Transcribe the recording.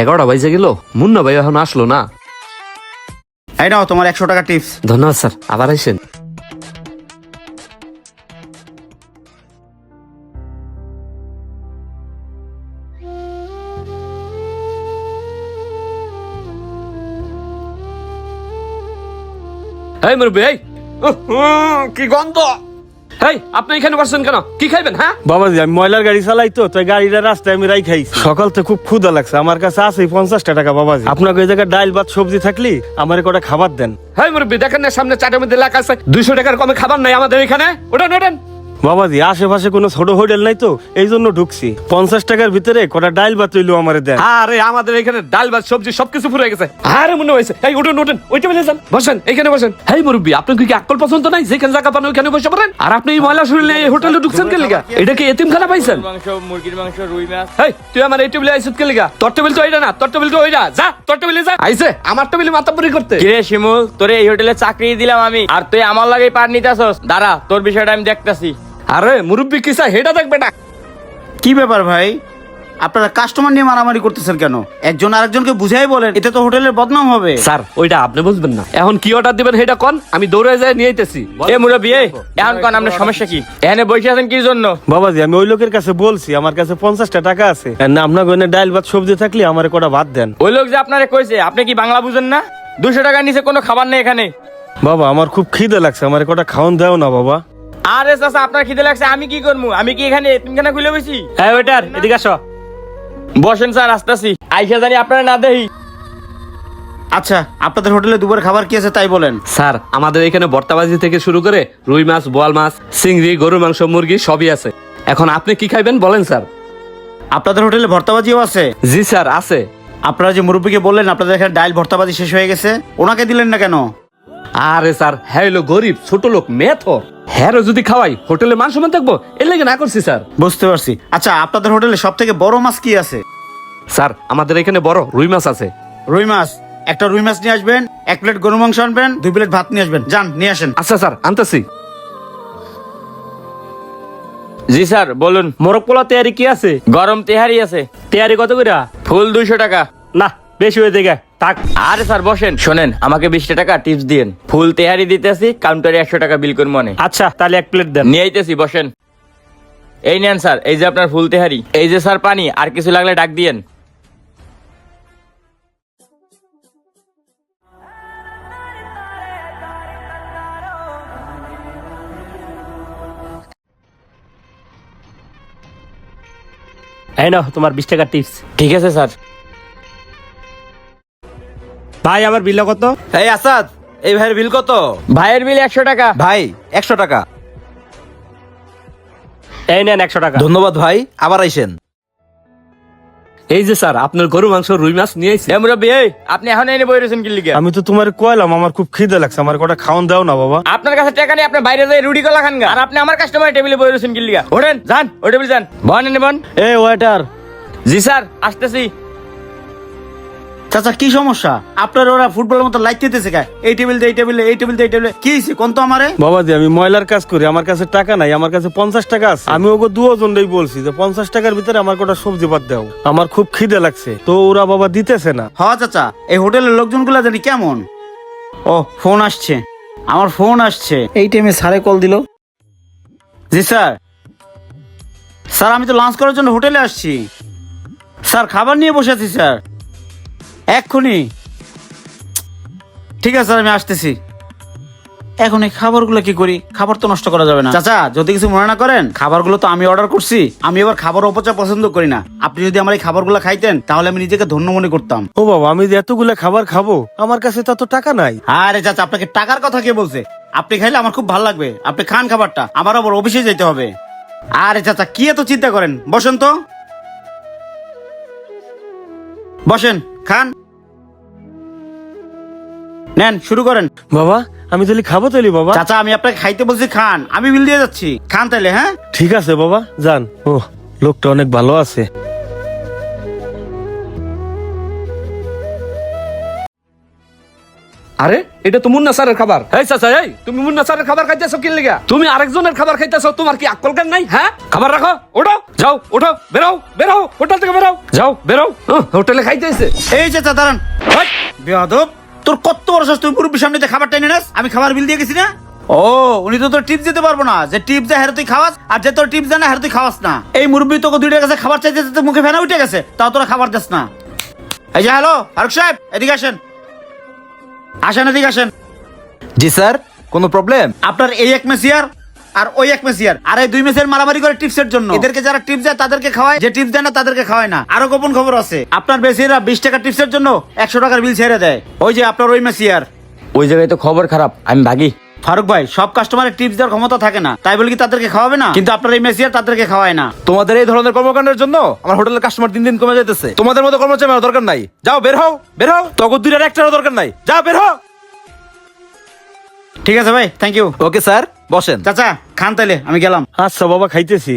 এগারোটা বাজে গেল মুন্না ভাই এখন আসলো না। এই নাও তোমার একশো টাকা টিপস ধন্যবাদ স্যার আবার আইসেন এই মুরব্বী এই। কি গন্ধ। এই আপনি এখানে বসছেন কেন? কি খাইবেন হ্যাঁ? বাবাজি আমি ময়লার গাড়ি চালাই তো তাই গাড়িটা রাস্তায় আমি রাই খাইছি। সকাল তো খুব ক্ষুধা লাগছে। আমার কাছে আছে পঞ্চাশটা টাকা বাবাজি। আপনাকে ওই জায়গায় ডাইল ভাত সবজি থাকলি আমার কটা খাবার দেন। হ্যাঁ মুরব্বী দেখেন না সামনে চাটের মধ্যে লেখা আছে দুইশো টাকার কমে খাবার নাই আমাদের এখানে। ওটা ওঠেন। বাবাজি আশেপাশে কোনো ছোট হোটেল নাই তো এই জন্য ঢুকছি। পঞ্চাশ টাকার ভিতরে কটা ডাইল ভাত তৈল আমার দেন। আরে আমাদের এখানে ডাল ভাত সবজি সবকিছু ফুরে গেছে। আরে মনে হয়েছে এই উঠুন উঠুন ওই টেবিলে যান। বসেন এখানে বসেন। হেই মুরব্বী আপনার কি আকল পছন্দ নাই? যেখানে জায়গা পান ওইখানে বসে পড়েন। আর আপনি এই ময়লা শরীরে এই হোটেলে ঢুকছেন কে লিগা? এটা কি এতিম খানা পাইছেন? মাংস মুরগির মাংস রুই মাছ হেই তুই আমার এই টেবিলে আইছিস কে লিগা? তোর টেবিল তো ওইটা না তোর টেবিল তো ওইটা যা তোর টেবিলে যা। আইছে আমার টেবিলে মাতাপুরি করতে। কিরে শিমুল তোরে এই হোটেলে চাকরি দিলাম আমি। আর তুই আমার লাগে পার নিতেছস। দাঁড়া তোর বিষয়টা আমি দেখতাছি। আরে মুরব্বী কিসা? হেটা দেখবে না কি ব্যাপার ভাই? আপনারা কাস্টমার নিয়ে মারামারি করতেছেন কেন? একজন আরেকজনকে বুঝাই বলেন এতে তো হোটেলের বদনাম হবে। স্যার ওইটা আপনি বুঝবেন না। এখন কি অর্ডার দিবেন হেটা কোন? আমি দৌড়ে যাই নিয়ে আইতেছি। এ মুরব্বী এই, এখন কোন আপনার সমস্যা কি? এখানে বসে আছেন কি জন্য? বাবাজি আমি ওই লোকের কাছে বলছি আমার কাছে পঞ্চাশটা টাকা আছে। আর না আপনাকে ওখানে ডাইল ভাত সবজি থাকলে আমার কটা ভাত দেন। ওই লোক যে আপনারে কইছে আপনি কি বাংলা বুঝেন না? দুশো টাকার নিচে কোনো খাবার নেই এখানে। বাবা আমার খুব খিদে লাগছে আমার কটা খাওয়ান দেও না বাবা। আরে চাচা আপনার খিদে লাগছে আমি কি করব আমি কি এখানে এতিমখানা খুলে বসি? হ্যাঁ ওইটার এদিকে আসো। বসেন স্যার আসতেছি। আইসা জানি আপনারা না দেহি আচ্ছা আপনাদের হোটেলে দুপুরে খাবার কি আছে তাই বলেন। স্যার আমাদের এখানে বর্তাবাজি থেকে শুরু করে রুই মাছ বোয়াল মাছ চিংড়ি গরুর মাংস মুরগি সবই আছে। এখন আপনি কি খাইবেন বলেন স্যার। আপনাদের হোটেলে ভর্তাবাজিও আছে? জি স্যার আছে। আপনারা যে মুরব্বীকে বললেন আপনাদের এখানে ডাইল ভর্তাবাজি শেষ হয়ে গেছে ওনাকে দিলেন না কেন? আরে স্যার হ্যাঁ গরিব ছোট লোক মেথর হ্যাঁ যদি খাওয়াই হোটেলে মান সমান থাকব? এর লেগে না করছি স্যার। বুঝতে পারছি। আচ্ছা আপনাদের হোটেলে সব থেকে বড় মাছ কি আছে? স্যার আমাদের এখানে বড় রুই মাছ আছে। রুই মাছ। একটা রুই মাছ নিয়ে আসবেন এক প্লেট গরু মাংস আনবেন দুই প্লেট ভাত নিয়ে আসবেন। যান নিয়ে আসেন। আচ্ছা স্যার আনতেছি। জি স্যার বলুন। মোরগ পোলা তৈরি কি আছে? গরম তেহারি আছে। তৈরি কত করে ফুল দুইশো টাকা। না বেশি হয়ে দেখে থাক। আরে স্যার বসেন শোনেন আমাকে বিশটা টাকা টিপস দিন ফুল তেহারি দিতেছি কাউন্টারে একশো টাকা বিল করে মনে। আচ্ছা তাহলে এক প্লেট দেন। নিয়ে আইতেছি বসেন। এই নেন স্যার এই যে আপনার ফুল তেহারি এই যে স্যার পানি আর কিছু লাগলে ডাক দিয়েন। এই নাও তোমার বিশ টাকার টিপস ঠিক আছে স্যার। ভাই আমার বিল কত? এই আসাদ এই ভাইয়ের বিল কত? ভাইয়ের বিল একশো টাকা। ভাই একশো টাকা। এই নেন একশো টাকা। ধন্যবাদ ভাই আবার আইসেন। এই যে স্যার আপনার গরু মাংস রুই মাছ নিয়ে আইছি মুরব্বী এই আপনি এখন এনে বই রয়েছেন কি লিগে আমি তো তোমার কইলাম আমার খুব খিদে লাগছে আমার কটা খাওয়ান দাও না বাবা। আপনার কাছে টাকা নেই আপনি বাইরে যাই রুটি কলা খান গা। আর আপনি আমার কাস্টমার টেবিলে বই রয়েছেন কি লিগা ওঠেন যান ওই টেবিল যান। বন এনে বন। এ ওয়েটার জি স্যার আসতেছি। চাচা কি সমস্যা? আপনার ওরা ফুটবলের মতো লাইট দিতেছে কে? এই টেবিল দিয়ে এই টেবিলে এই টেবিল এই টেবিলে কি হয়েছে? কোন তো আমারে? বাবাজি আমি ময়লার কাজ করি আমার কাছে টাকা নাই আমার কাছে পঞ্চাশ টাকা আছে। আমি ওকে দুজনটাই বলছি যে পঞ্চাশ টাকার ভিতরে আমার কটা সবজি বাদ দাও। আমার খুব খিদে লাগছে তো ওরা বাবা দিতেছে না। হ চাচা এই হোটেলের লোকজনগুলো জানি কেমন? ও ফোন আসছে। আমার ফোন আসছে। এই টাইমে স্যারে কল দিল। জি স্যার স্যার আমি তো লাঞ্চ করার জন্য হোটেলে আসছি। স্যার খাবার নিয়ে বসে আছি স্যার এক্ষুনি। ঠিক আছে স্যার আমি আসতেছি। এখন এই খাবারগুলো কি করি? খাবার তো নষ্ট করা যাবে না। চাচা যদি কিছু মনে না করেন? খাবারগুলো তো আমি অর্ডার করছি। আমি এবার খাবার অপচয় পছন্দ করি না। আপনি যদি আমার এই খাবারগুলো খাইতেন তাহলে আমি নিজেকে ধন্য মনে করতাম। ও বাবা আমি যে এতগুলো খাবার খাব আমার কাছে তা তো টাকা নাই। আরে চাচা আপনাকে টাকার কথা কে বলছে? আপনি খাইলে আমার খুব ভালো লাগবে। আপনি খান খাবারটা আমার আবার অফিসে যেতে হবে। আরে চাচা কি এত চিন্তা করেন? বসেন তো। বসেন খান। নেন শুরু করেন। বাবা আমি তাহলে খাব তাহলে বাবা। চাচা আমি আপনাকে খাইতে বলছি খান। আমি বিল দিয়ে যাচ্ছি। খান তাহলে হ্যাঁ? ঠিক আছে বাবা যান। ও লোকটা অনেক ভালো আছে। আরে এটা তো মুন্না স্যারের খাবার। এই চাচা এই। তুমি মুন্না স্যারের খাবার খাইতেছো কি লেগা তুমি আরেকজনের খাবার খাইতেছো তোমার কি আকল জ্ঞান নাই? হ্যাঁ? খাবার রাখো ওঠো। যাও ওঠো বেরাও বেরাও হোটেল থেকে বেরাও যাও বেরাও হোটেলে খাইতেছে। এই চাচা দাঁড়ান। বেয়াদব তোর কত বড় তুই মুরব্বীর সামনে খাবার টেনে নেস? আমি খাবার বিল দিয়ে গেছি না? ও উনি তো তোর টিপ দিতে পারব না। যে টিপ দেয় হেরে তুই খাওয়াস আর যে তোর টিপ দেয় না হেরে তুই খাওয়াস না। এই মুরব্বী তোকে দুইটার কাছে খাবার চাইতে চাইতে মুখে ফেনা উঠে গেছে তাও তোরা খাবার দিস না। এই যে হ্যালো ফারুক সাহেব এদিকে আসেন। আসেন এদিকে আসেন। জি স্যার কোনো প্রবলেম আপনার এই এক মেসিয়ার আর ওই এক মেসিয়ার আর। এই দুই মেসের মারামারি করে টিপসের জন্য। এদেরকে যারা টিপস দেয় তাদেরকে খাওয়ায়। যে টিপস দেয় না তাদেরকে খাওয়ায় না। আরও গোপন খবর আছে। আপনার বেসিরা বিশ টাকা টিপসের জন্য একশো টাকার বিল ছেড়ে দেয়। ওই যে আপনার ওই মেসিয়ার ওই জায়গায় তো খবর খারাপ আমি ভাগি। ফারুক ভাই সব কাস্টমারের টিপস দেওয়ার ক্ষমতা থাকে না। তাই বলে কি তাদেরকে খাওয়াবে না? কিন্তু আপনার এই মেসিয়ার তাদেরকে খাওয়ায় না। তোমাদের এই ধরনের কর্মকাণ্ডের জন্য আমার হোটেলের কাস্টমার দিন দিন কমে যেতেছে তোমাদের মতো কর্মচারী আমার দরকার নাই। যাও বের হও বের হও। তখন দুইটার একটারও দরকার নাই। যাও বের হও। ঠিক আছে ভাই থ্যাংক ইউ ওকে স্যার বসেন। চাচা খান তাইলে আমি গেলাম। আচ্ছা বাবা খাইতেছি।